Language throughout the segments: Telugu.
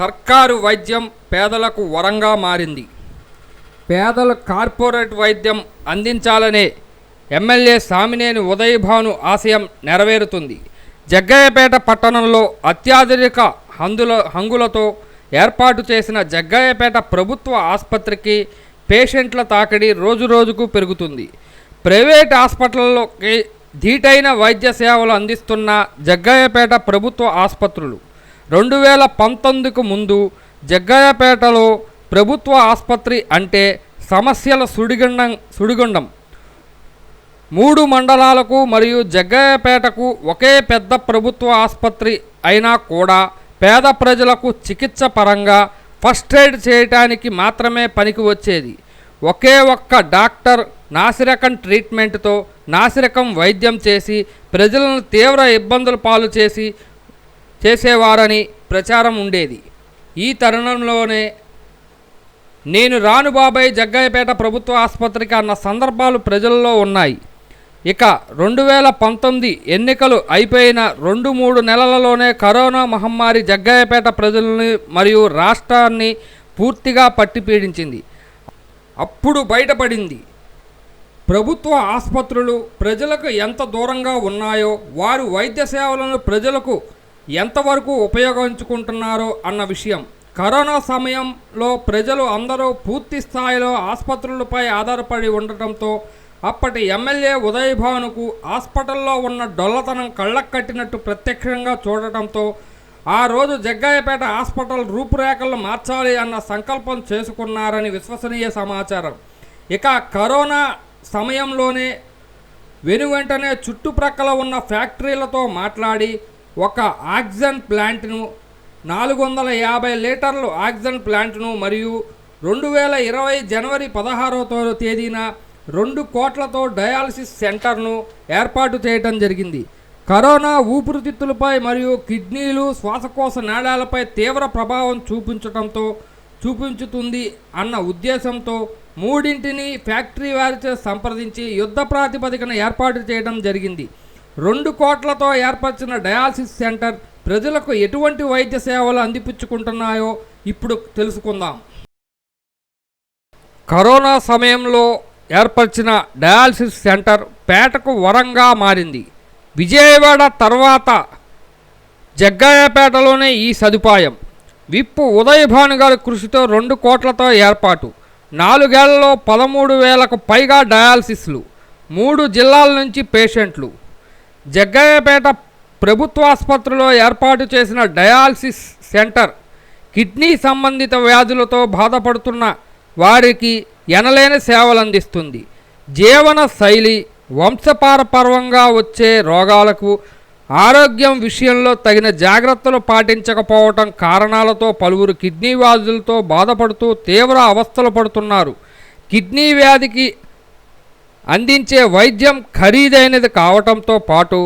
సర్కారు వైద్యం పేదలకు వరంగా మారింది. పేదలు కార్పొరేట్ వైద్యం అందించాలనే ఎమ్మెల్యే సామినేని ఉదయభాను ఆశయం నెరవేరుతుంది. జగ్గయ్యపేట పట్టణంలో అత్యాధునిక హందుల హంగులతో ఏర్పాటు చేసిన జగ్గయ్యపేట ప్రభుత్వ ఆసుపత్రికి పేషెంట్ల తాకిడి రోజురోజుకు పెరుగుతుంది. ప్రైవేట్ హాస్పిటల్లోకి ధీటైన వైద్య సేవలు అందిస్తున్న జగ్గయ్యపేట ప్రభుత్వ ఆసుపత్రులు రెండు వేల పంతొమ్మిదికి ముందు జగ్గయ్యపేటలో ప్రభుత్వ ఆసుపత్రి అంటే సమస్యల సుడిగుండం సుడిగుండం. మూడు మండలాలకు మరియు జగ్గయ్యపేటకు ఒకే పెద్ద ప్రభుత్వ ఆసుపత్రి అయినా కూడా పేద ప్రజలకు చికిత్స పరంగా ఫస్ట్ ఎయిడ్ చేయటానికి మాత్రమే పనికి వచ్చేది. ఒకే ఒక్క డాక్టర్ నాసిరకం ట్రీట్మెంట్తో నాసిరకం వైద్యం చేసి ప్రజలను తీవ్ర ఇబ్బందుల పాలు చేసి చేసేవారని ప్రచారం ఉండేది. ఈ తరుణంలోనే నేను రాను బాబాయ్ జగ్గయ్యపేట ప్రభుత్వ ఆసుపత్రికి అన్న సందర్భాలు ప్రజల్లో ఉన్నాయి. ఇక రెండు వేల పంతొమ్మిది ఎన్నికలు అయిపోయిన రెండు మూడు నెలలలోనే కరోనా మహమ్మారి జగ్గయ్యపేట ప్రజల్ని మరియు రాష్ట్రాన్ని పూర్తిగా పట్టిపీడించింది అప్పుడు బయటపడింది. ప్రభుత్వ ఆసుపత్రులు ప్రజలకు ఎంత దూరంగా ఉన్నాయో వారు వైద్య సేవలను ప్రజలకు ఎంతవరకు ఉపయోగించుకుంటున్నారో అన్న విషయం. కరోనా సమయంలో ప్రజలు అందరూ పూర్తి స్థాయిలో ఆసుపత్రులపై ఆధారపడి ఉండటంతో అప్పటి ఎమ్మెల్యే ఉదయభానుకు హాస్పిటల్లో ఉన్న డొల్లతనం కళ్ళకు కట్టినట్టు ప్రత్యక్షంగా చూడటంతో ఆ రోజు జగ్గాయపేట హాస్పిటల్ రూపురేఖలు మార్చాలి అన్న సంకల్పం చేసుకున్నారని విశ్వసనీయ సమాచారం. ఇక కరోనా సమయంలోనే వెనువెంటనే చుట్టుప్రక్కల ఉన్న ఫ్యాక్టరీలతో మాట్లాడి ఒక ఆక్సిజన్ ప్లాంట్ను నాలుగు వందల యాభై లీటర్లు ఆక్సిజన్ ప్లాంట్ను మరియు రెండు వేల ఇరవై జనవరి పదహారవ తేదీన రెండు కోట్లతో డయాలసిస్ సెంటర్ను ఏర్పాటు చేయడం జరిగింది. కరోనా ఊపిరితిత్తులపై మరియు కిడ్నీలు శ్వాసకోశ నాళాలపై తీవ్ర ప్రభావం చూపించడంతో చూపించుతుంది అన్న ఉద్దేశంతో మూడింటిని ఫ్యాక్టరీ వారిచే సంప్రదించి యుద్ధ ప్రాతిపదికన ఏర్పాటు చేయడం జరిగింది. రెండు కోట్లతో ఏర్పరిచిన డయాలసిస్ సెంటర్ ప్రజలకు ఎటువంటి వైద్య సేవలు అందిపుచ్చుకుంటున్నాయో ఇప్పుడు తెలుసుకుందాం. కరోనా సమయంలో ఏర్పరిచిన డయాలసిస్ సెంటర్ పేటకు వరంగా మారింది. విజయవాడ తర్వాత జగ్గయ్యపేటలోనే ఈ సదుపాయం. విప్పు ఉదయభాను గారి కృషితో రెండు కోట్లతో ఏర్పాటు. నాలుగేళ్ళలో పదమూడు వేలకు పైగా డయాలసిస్లు మూడు జిల్లాల నుంచి పేషెంట్లు. జగ్గయ్యపేట ప్రభుత్వాసుపత్రిలో ఏర్పాటు చేసిన డయాలసిస్ సెంటర్ కిడ్నీ సంబంధిత వ్యాధులతో బాధపడుతున్న వారికి ఎనలేని సేవలు అందిస్తుంది జీవన శైలి వంశపారపర్వంగా వచ్చే రోగాలకు ఆరోగ్యం విషయంలో తగిన జాగ్రత్తలు పాటించకపోవటం కారణాలతో పలువురు కిడ్నీ వ్యాధులతో బాధపడుతూ తీవ్ర అవస్థలు పడుతున్నారు. కిడ్నీ వ్యాధికి అందించే వైద్యం ఖరీదైనది కావటంతో పాటు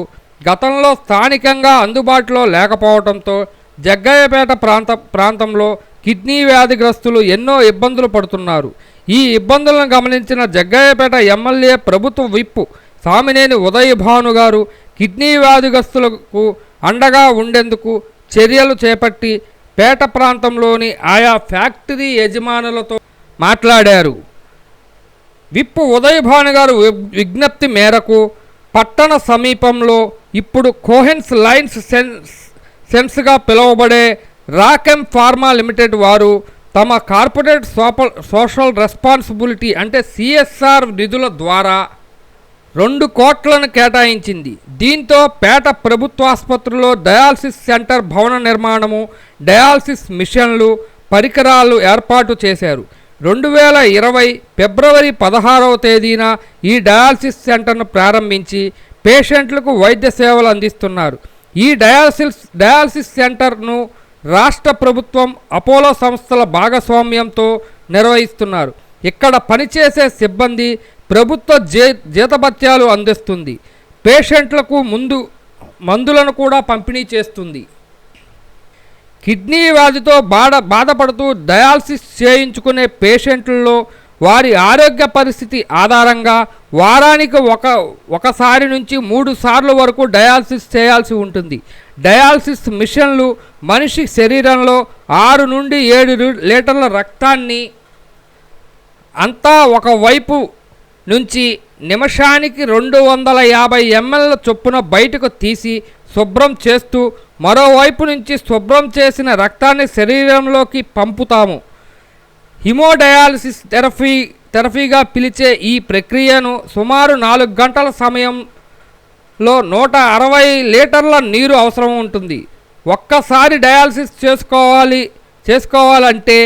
గతంలో స్థానికంగా అందుబాటులో లేకపోవడంతో జగ్గయ్యపేట ప్రాంత ప్రాంతంలో కిడ్నీ వ్యాధిగ్రస్తులు ఎన్నో ఇబ్బందులు పడుతున్నారు. ఈ ఇబ్బందులను గమనించిన జగ్గయ్యపేట ఎమ్మెల్యే ప్రభుత్వ విప్పు సామినేని ఉదయ భాను గారు కిడ్నీ వ్యాధిగ్రస్తులకు అండగా ఉండేందుకు చర్యలు చేపట్టి పేట ప్రాంతంలోని ఆయా ఫ్యాక్టరీ యజమానులతో మాట్లాడారు. విప్పు ఉదయభాను గారు విజ్ఞప్తి మేరకు పట్టణ సమీపంలో ఇప్పుడు కోహెన్స్ లైన్స్ సెన్స్ సెన్స్గా పిలువబడే రాకెమ్ ఫార్మా లిమిటెడ్ వారు తమ కార్పొరేట్ సోపల్ సోషల్ రెస్పాన్సిబిలిటీ అంటే సిఎస్ఆర్ నిధుల ద్వారా రెండు కోట్లను కేటాయించింది. దీంతో పేట ప్రభుత్వ ఆసుపత్రిలో డయాలసిస్ సెంటర్ భవన నిర్మాణము డయాలసిస్ మిషన్లు పరికరాలు ఏర్పాటు చేశారు. రెండు వేల ఇరవై ఫిబ్రవరి పదహారవ తేదీన ఈ డయాలసిస్ సెంటర్ను ప్రారంభించి పేషెంట్లకు వైద్య సేవలు అందిస్తున్నారు. ఈ డయాలసిస్ డయాలసిస్ సెంటర్ను రాష్ట్ర ప్రభుత్వం అపోలో సంస్థల భాగస్వామ్యంతో నిర్వహిస్తున్నారు. ఇక్కడ పనిచేసే సిబ్బంది ప్రభుత్వ జే జీతభత్యాలు అందిస్తుంది. పేషెంట్లకు ముందు మందులను కూడా పంపిణీ చేస్తుంది. కిడ్నీ వ్యాధితో బాధ బాధపడుతూ డయాలసిస్ చేయించుకునే పేషెంట్లలో వారి ఆరోగ్య పరిస్థితి ఆధారంగా వారానికి ఒక ఒకసారి నుంచి మూడు సార్లు వరకు డయాలసిస్ చేయాల్సి ఉంటుంది. డయాలసిస్ మిషన్లు మనిషి శరీరంలో ఆరు నుండి ఏడు లీటర్ల రక్తాన్ని అంతా ఒకవైపు నుంచి నిమిషానికి రెండు వందల యాభై ఎంఎల్ చొప్పున బయటకు తీసి శుభ్రం చేస్తూ మరోవైపు నుంచి శుభ్రం చేసిన రక్తాన్ని శరీరంలోకి పంపుతాము. హిమోడయాలసిస్ థెరపీ థెరపీగా పిలిచే ఈ ప్రక్రియను సుమారు నాలుగు గంటల సమయంలో నూట అరవై లీటర్ల నీరు అవసరం ఉంటుంది. ఒక్కసారి డయాలసిస్ చేసుకోవాలి చేసుకోవాలంటే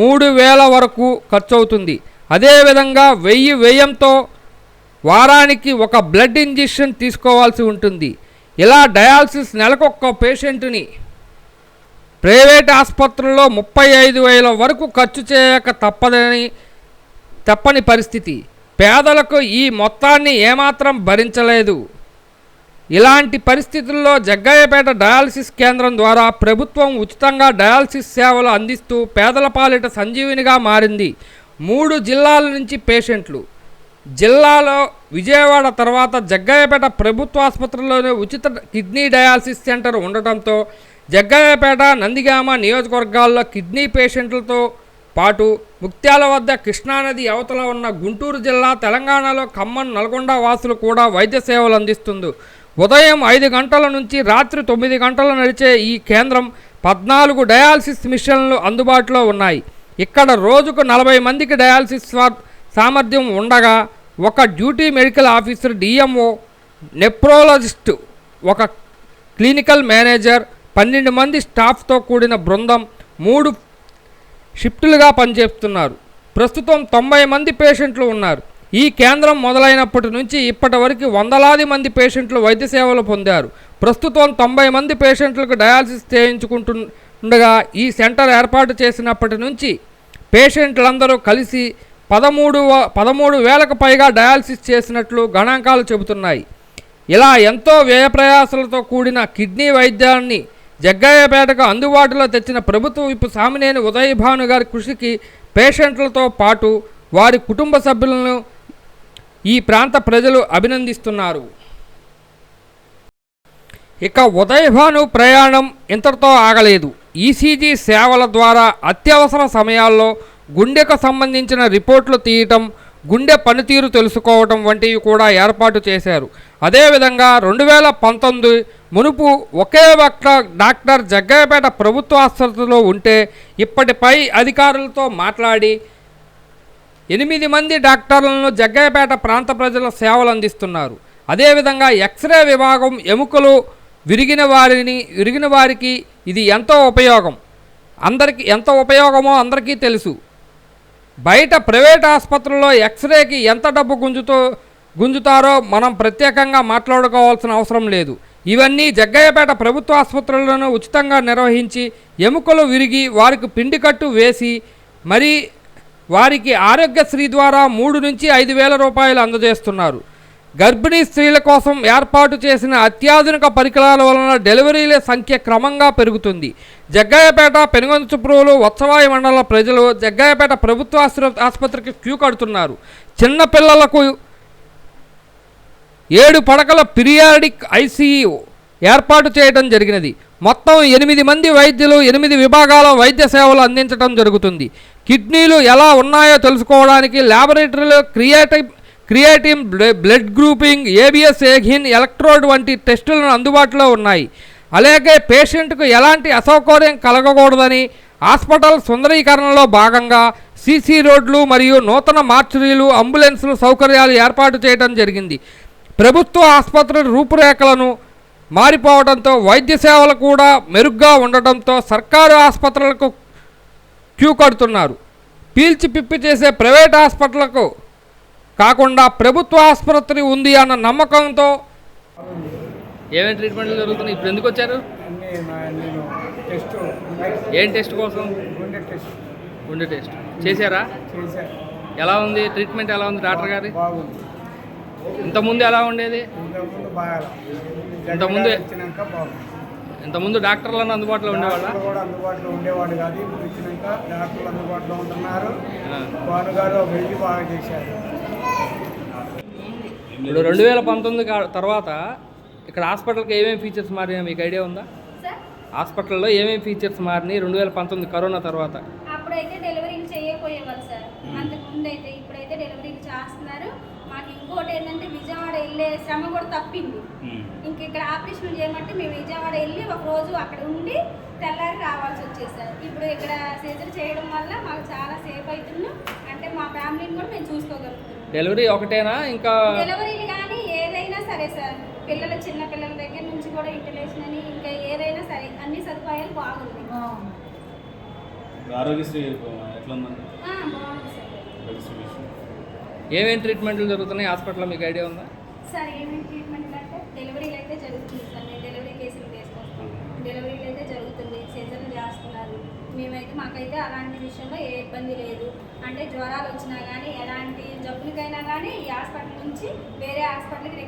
మూడు వేల వరకు ఖర్చు అవుతుంది అదేవిధంగా వెయ్యి వ్యయంతో వారానికి ఒక బ్లడ్ ఇంజెక్షన్ తీసుకోవాల్సి ఉంటుంది. ఇలా డయాలసిస్ నెలకొక్క పేషెంట్ని ప్రైవేట్ ఆసుపత్రుల్లో ముప్పై ఐదు వేల వరకు ఖర్చు చేయక తప్పదని తప్పని పరిస్థితి. పేదలకు ఈ మొత్తాన్ని ఏమాత్రం భరించలేదు. ఇలాంటి పరిస్థితుల్లో జగ్గయ్యపేట డయాలసిస్ కేంద్రం ద్వారా ప్రభుత్వం ఉచితంగా డయాలసిస్ సేవలు అందిస్తూ పేదల పాలిట సంజీవినిగా మారింది. మూడు జిల్లాల నుంచి పేషెంట్లు. జిల్లాలో విజయవాడ తర్వాత జగ్గయ్యపేట ప్రభుత్వ ఆసుపత్రిలోనే ఉచిత కిడ్నీ డయాలసిస్ సెంటర్ ఉండటంతో జగ్గయ్యపేట నందిగామ నియోజకవర్గాల్లో కిడ్నీ పేషెంట్లతో పాటు ముక్త్యాల వద్ద కృష్ణానది అవతల ఉన్న గుంటూరు జిల్లా తెలంగాణలో ఖమ్మం నల్గొండ వాసులు కూడా వైద్య సేవలు అందిస్తుంది. ఉదయం ఐదు గంటల నుంచి రాత్రి తొమ్మిది గంటలు నడిచే ఈ కేంద్రం పద్నాలుగు డయాలసిస్ మిషన్లు అందుబాటులో ఉన్నాయి. ఇక్కడ రోజుకు నలభై మందికి డయాలసిస్ స్వా- సామర్థ్యం ఉండగా ఒక duty medical officer DMO nephrologist ఒక క్లినికల్ మేనేజర్ పన్నెండు మంది స్టాఫ్తో కూడిన బృందం మూడు షిఫ్టులుగా పనిచేస్తున్నారు. ప్రస్తుతం తొంభై మంది పేషెంట్లు ఉన్నారు. ఈ కేంద్రం మొదలైనప్పటి నుంచి ఇప్పటి వరకు వందలాది మంది పేషెంట్లు వైద్య సేవలు పొందారు. ప్రస్తుతం తొంభై మంది పేషెంట్లకు డయాలసిస్ చేయించుకుంటుండగా ఈ సెంటర్ ఏర్పాటు చేసినప్పటి నుంచి పేషెంట్లందరూ కలిసి పదమూడు వ- పదమూడు వేలకు పైగా డయాలసిస్ చేసినట్లు గణాంకాలు చెబుతున్నాయి. ఇలా ఎంతో వ్యయ ప్రయాసాలతో కూడిన కిడ్నీ వైద్యాన్ని జగ్గయ్యపేటకు అందుబాటులో తెచ్చిన ప్రభుత్వ విప్పు సామినేని ఉదయభాను గారి కృషికి పేషెంట్లతో పాటు వారి కుటుంబ సభ్యులను ఈ ప్రాంత ప్రజలు అభినందిస్తున్నారు. ఇక ఉదయభాను ప్రయాణం ఇంతటితో ఆగలేదు. ఈసీజీ సేవల ద్వారా అత్యవసర సమయాల్లో గుండెకు సంబంధించిన రిపోర్ట్లు తీయటం గుండె పనితీరు తెలుసుకోవటం వంటివి కూడా ఏర్పాటు చేశారు. అదేవిధంగా రెండు వేల పంతొమ్మిది మునుపు ఒకే ఒక్క డాక్టర్ జగ్గయ్యపేట ప్రభుత్వ ఆసుపత్రిలో ఉంటే ఇప్పటిపై అధికారులతో మాట్లాడి ఎనిమిది మంది డాక్టర్లను జగ్గయ్యపేట ప్రాంత ప్రజల సేవలు అందిస్తున్నారు. అదేవిధంగా ఎక్స్రే విభాగం ఎముకలు విరిగిన వారిని విరిగిన వారికి ఇది ఎంతో ఉపయోగం. అందరికీ ఎంత ఉపయోగమో అందరికీ తెలుసు. బయట ప్రైవేట్ ఆసుపత్రుల్లో ఎక్స్రేకి ఎంత డబ్బు గుంజుతో గుంజుతారో మనం ప్రత్యేకంగా మాట్లాడుకోవాల్సిన అవసరం లేదు. ఇవన్నీ జగ్గయ్యపేట ప్రభుత్వ ఆసుపత్రులను ఉచితంగా నిర్వహించి ఎముకలు విరిగి వారికి పిండికట్టు వేసి మరి వారికి ఆరోగ్యశ్రీ ద్వారా మూడు నుంచి ఐదు వేల రూపాయలు అందజేస్తున్నారు. గర్భిణీ స్త్రీల కోసం ఏర్పాటు చేసిన అత్యాధునిక పరికరాల వలన డెలివరీల సంఖ్య క్రమంగా పెరుగుతుంది. జగ్గాయపేట పెనుగంచుప్రోలు వత్సవాయి మండల ప్రజలు జగ్గాయపేట ప్రభుత్వ ఆస్ప- ఆసుపత్రికి క్యూ కడుతున్నారు. చిన్నపిల్లలకు ఏడు పడకల పిరియాడిక్ ఐసీయూ ఏర్పాటు చేయడం జరిగినది. మొత్తం ఎనిమిది మంది వైద్యులు ఎనిమిది విభాగాల వైద్య సేవలు అందించడం జరుగుతుంది. కిడ్నీలు ఎలా ఉన్నాయో తెలుసుకోవడానికి ల్యాబొరేటరీలో creative creative blood grouping ABS ఏఘిన్ electrode వంటి టెస్టులను అందుబాటులో ఉన్నాయి. అలాగే పేషెంట్కు ఎలాంటి అసౌకర్యం కలగకూడదని హాస్పిటల్ సుందరీకరణలో భాగంగా సీసీ రోడ్లు మరియు నూతన మార్చురీలు అంబులెన్సులు సౌకర్యాలు ఏర్పాటు చేయడం జరిగింది. ప్రభుత్వ ఆసుపత్రుల రూపురేఖలను మారిపోవడంతో వైద్య సేవలు కూడా మెరుగ్గా ఉండటంతో సర్కారు ఆసుపత్రులకు క్యూ కడుతున్నారు. పీల్చి పిప్పి చేసే ప్రైవేట్ హాస్పిటళ్ళకు కాకుండా ప్రభుత్వ ఆసుపత్రి ఉంది అన్న నమ్మకంతో ఏమేమి ట్రీట్మెంట్లు జరుగుతున్నాయి? ఇప్పుడు ఎందుకు వచ్చారు? ఏం టెస్ట్ కోసం? గుండె టెస్ట్. గుండె టెస్ట్. చేశారా? ఎలా ఉంది? ట్రీట్మెంట్ ఎలా ఉంది డాక్టర్ గారి? బాగుంది. ఇంతకుముందు ఎలా ఉండేది? ఇంతకుముందు బాగా ఇంతకుముందు- డాక్టర్లను అందుబాటులో ఉండేవాళ్ళ? అందుబాటులో ఉండేవాడు కాదు. ఇప్పుడు వచ్చినాక డాక్టర్లు అందుబాటులో ఉంటున్నారు. బాగా చేశారు. ఇప్పుడు రెండు వేల పంతొమ్మిది తర్వాత ఇక్కడ హాస్పిటల్కి ఏమేమి ఫీచర్స్ మారినా మీకు ఐడియా ఉందా? హాస్పిటల్లో ఏమేమి ఫీచర్స్ మారినాయి రెండు వేల పంతొమ్మిది కరోనా తర్వాత? అప్పుడైతే డెలివరీలు చేయకపోయేవాళ్ళు సార్. అంతకు ముందు అయితే ఇప్పుడైతే డెలివరీలు చేస్తున్నారు. మాకు ఇంకోటి ఏంటంటే విజయవాడ వెళ్ళే శ్రమ కూడా తప్పింది. ఇంక ఇక్కడ ఆపరేషన్ చేయమంటే మేము విజయవాడ వెళ్ళి ఒక రోజు అక్కడ ఉండి తెల్లారి రావాల్సి ఇప్పుడు ఇక్కడ సర్జరీ చేయడం వల్ల మాకు చాలా సేఫ్ అవుతున్నాం. అంటే మా ఫ్యామిలీని కూడా మేము చూసుకోగలుగుతున్నాం. డెలివరీ ఒకటేనా? ఇంకా డెలివరీలు కానీ ఏదైనా సరే సార్. పిల్లల చిన్న పిల్లల దగ్గర నుంచి కూడా ఇంటలేషన్ అని ఇంకా ఏదైనా సరే అన్ని సదుపాయాలు బాగుంది. ఆరోగ్యశ్రీ ఎట్లా ఉందండి ఆ, బాగుంది సార్. ఆరోగ్యశ్రీ విషయం. ఏమేమి ట్రీట్మెంట్లు జరుగుతున్నాయి? హాస్పిటల్లో మీకు ఐడియా ఉందా? సార్ ఏమేమి ట్రీట్మెంట్ అంటే డెలివరీలు అయితే జరుగుతుంది సార్. నేను డెలివరీ కేసులు తీసుకొస్తాను. డెలివరీలు అయితే జరుగుతుంది. సర్జరీ చేస్తున్నారు మేమైతే మాకైతే అలాంటి విషయంలో ఏ ఇబ్బంది లేదు. అంటే జ్వరాలు వచ్చినా కానీ ఎలాంటి జబ్బులకైనా కానీ ఈ హాస్పిటల్ నుంచి వేరే హాస్పిటల్కి